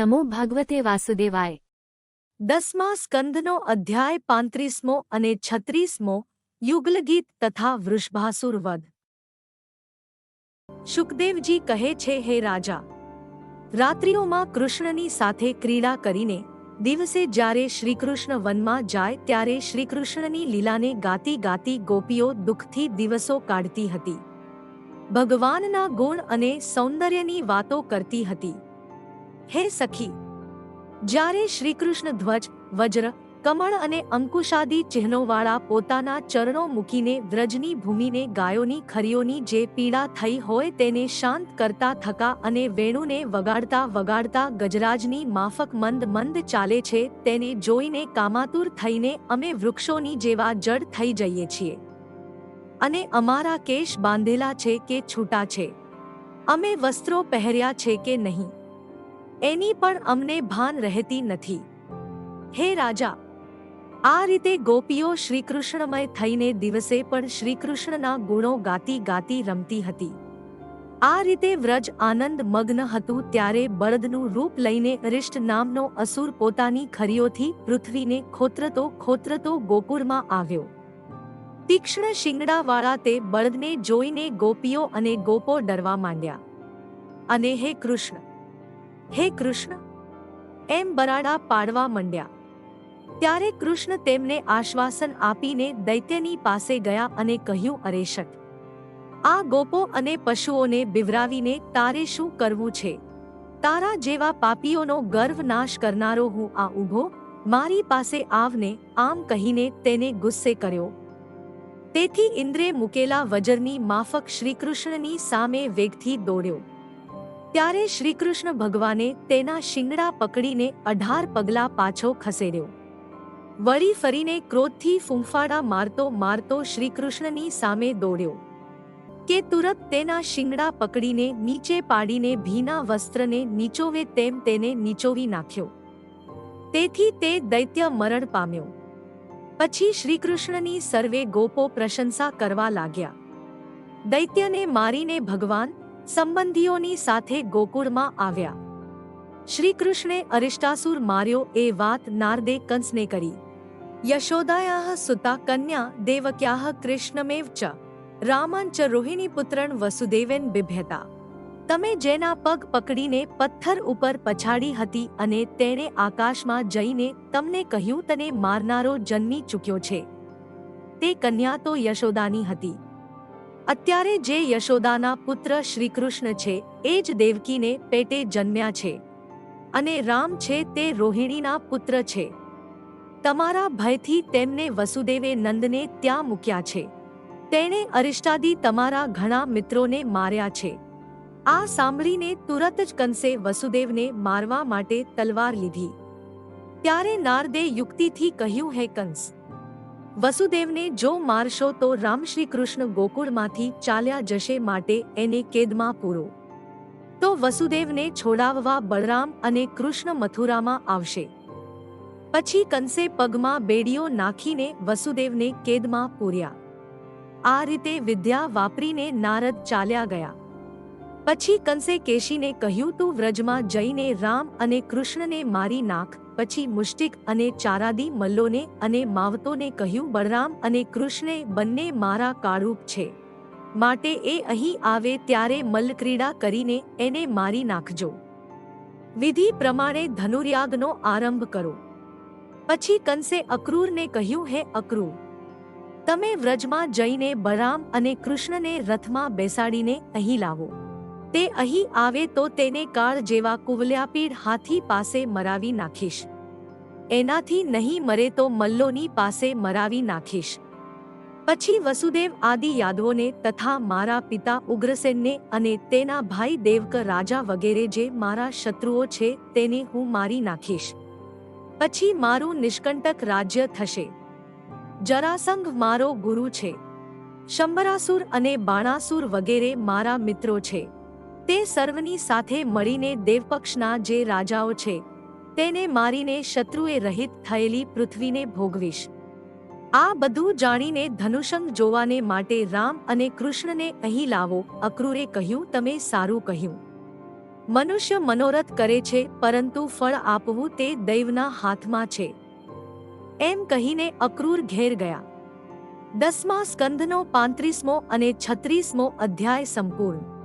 નમો ભગવતે વાસુદેવાય દસમા સ્કંદનો અધ્યાય પાંત્રીસમો અને છત્રીસમો યુગલગીત તથા વૃષભાસુરવધ શુકદેવજી કહે છે હે રાજા રાત્રિઓમાં કૃષ્ણની સાથે ક્રીડા કરીને દિવસે જ્યારે શ્રીકૃષ્ણ વનમાં જાય ત્યારે શ્રીકૃષ્ણની લીલાને ગાતી ગાતી ગોપીઓ દુઃખથી દિવસો કાઢતી હતી ભગવાનના ગુણ અને સૌંદર્યની વાતો કરતી હતી હે સખી, જ્યારે શ્રીકૃષ્ણ ધ્વજ, વજ્ર, કમળ અને અંકુશાદી ચિહ્નોવાળા પોતાના ચરણો મૂકીને વ્રજની ભૂમિને ગાયોની ખરીઓની જે પીડા થઈ હોય તેને શાંત કરતા થકા અને વેણુને વગાડતા વગાડતા ગજરાજની માફક મંદ મંદ ચાલે છે તેને જોઈને કામાતુર થઈને અમે વૃક્ષોની જેવા જડ થઈ જઈએ છીએ. અને અમારા કેશ બાંધેલા છે કે છૂટા છે. અમે વસ્ત્રો પહેર્યા છે કે નહીં? એની પણ અમને ભાન રહેતી નથી. હે રાજા, આ રીતે ગોપીઓ શ્રીકૃષ્ણમય થઈને દિવસે પણ શ્રીકૃષ્ણના ગુણો ગાતી ગાતી રમતી હતી. આ રીતે વ્રજ આનંદ મગ્ન હતું ત્યારે બળદનું રૂપ લઈને અરિષ્ટ નામનો અસુર પોતાની ખરીઓથી પૃથ્વીને ખોત્રતો ખોત્રતો ગોકુળમાં આવ્યો. તીક્ષ્ણ શિંગડાવાળા તે બળદને જોઈને ગોપીઓ અને ગોપો ડરવા માંડ્યા. અને હે કૃષ્ણ હે કૃષ્ણ! એમ બરાડા પાડવા માંડ્યા. ત્યારે કૃષ્ણ તેમને આશ્વાસન આપીને દૈત્યની પાસે ગયા અને કહ્યું અરેશક આ ગોપો અને પશુઓને બિવરાવીને તારે શું કરવું છે? તારા જેવા પાપીઓનો ગર્વ નાશ કરનારો હું આ ઊભો, મારી પાસે આવને આમ કહીને તેને ગુસ્સે કર્યો. તેથી ઇન્દ્રે મૂકેલા વજરની માફક શ્રીકૃષ્ણની સામે વેગથી દોડ્યો. ત્યારે શ્રીકૃષ્ણ ભગવાને તેના શિંગડા પકડીને અઢાર પગલા પાછો ખસેડ્યો. વળી ફરીને ક્રોધથી ફૂંફાડા મારતો મારતો શ્રીકૃષ્ણની સામે દોડ્યો. કે તુરત તેના શિંગડા પકડીને નીચે પાડીને ભીના વસ્ત્રને નીચોવે તેમ તેને નીચોવી નાખ્યો. તેથી તે દૈત્ય મરણ પામ્યો. પછી શ્રીકૃષ્ણની સર્વે ગોપો પ્રશંસા કરવા લાગ્યા. દૈત્યને મારીને ભગવાન સંબંધીઓની સાથે ગોકુળમાં આવ્યા. શ્રીકૃષ્ણે અરિષ્ટાસુર માર્યો એ વાત નારદે કંસને કરી. યશોદાયાહ સુતા કન્યા દેવક્યાહ કૃષ્ણમેવ ચ. રામં ચ રોહિણી પુત્રણ વસુદેવેન બિભ્યતા. તમે જેના પગ પકડીને પથ્થર ઉપર પછાડી હતી અને તેણે આકાશમાં જઈને તમને કહ્યું તને મારનારો જન્મી ચૂક્યો છે. તે કન્યા તો યશોદાની હતી. અત્યારે જે યશોદાના પુત્ર શ્રીકૃષ્ણ છે, એ જ દેવકીને પેટે જન્મ્યા છે. અને રામ છે તે રોહિણીના પુત્ર છે. તમારા ભયથી તેમને વસુદેવે નંદને ત્યાં મૂક્યા છે. તેણે અરિષ્ટાદી તમારા ઘણા મિત્રોને માર્યા છે. આ સાંભળીને તુરત જ કંસે વસુદેવને મારવા માટે તલવાર લીધી. ત્યારે નારદે યુક્તિથી કહ્યું, હે કંસ વસુદેવને જો મારશો તો રામ શ્રી કૃષ્ણ ગોકુળમાંથી ચાલ્યા જશે માટે એને કેદમાં પૂરો. તો વસુદેવને છોડાવવા બળરામ અને કૃષ્ણ મથુરામાં આવશે. પછી કંસે પગમાં બેડીઓ નાખીને વસુદેવને કેદમાં પૂર્યા. આ રીતે વિદ્યા વાપરીને નારદ ચાલ્યા ગયા. પછી કંસે કેશીને કહ્યું, તું વ્રજમાં જઈને રામ અને કૃષ્ણને મારી નાખ. પછી મુષ્ટિક અને ચારાદી મલ્લોને અને માવતોને કહ્યું, બળરામ અને કૃષ્ણે બંને મારા કાળરૂપ છે. માટે એ અહીં આવે ત્યારે મલ્લક્રીડા કરીને એને મારી નાખજો. વિધિ પ્રમાણે ધનુર્યાગનો આરંભ કરો. પછી કંસે અક્રૂરને કહ્યું, હે અક્રૂર, તમે વ્રજમાં જઈને બળરામ અને કૃષ્ણને રથમાં બેસાડીને અહીં લાવો. તે અહીં આવે તો તેને કાળ જેવા કુવલ્યાપીડ હાથી પાસે મરાવી નાખીશ. એનાથી નહીં મરે તો મલ્લોની પાસે મરાવી નાખીશ. પછી વસુદેવ આદિ યાદવોને તથા મારા પિતા ઉગ્રસેનને અને તેના ભાઈ દેવક રાજા વગેરે જે મારા શત્રુઓ છે તેને હું મારી નાખીશ. પછી મારું નિષ્કંટક રાજ્ય થશે. જરાસંઘ મારો ગુરુ છે. શંબરાસુર અને બાણાસુર વગેરે મારા મિત્રો છે. તે સર્વની સાથે મળીને દેવપક્ષના જે રાજાઓ છે, તેને મારીને શત્રુએ રહિત થયેલી પૃથ્વીને ભોગવીશ. આ બધું જાણીને ધનુષંગ જોવાને માટે રામ અને કૃષ્ણને અહીં લાવો, અક્રૂરે કહ્યું, તમે સારું કહ્યું. મનુષ્ય મનોરથ કરે છે, પરંતુ ફળ આપવું તે દૈવના હાથમાં છે. એમ કહીને અક્રૂર ઘેર ગયા. દસમા સ્કંધનો પાંત્રીસમો અને છત્રીસમો અધ્યાય સંપૂર્ણ.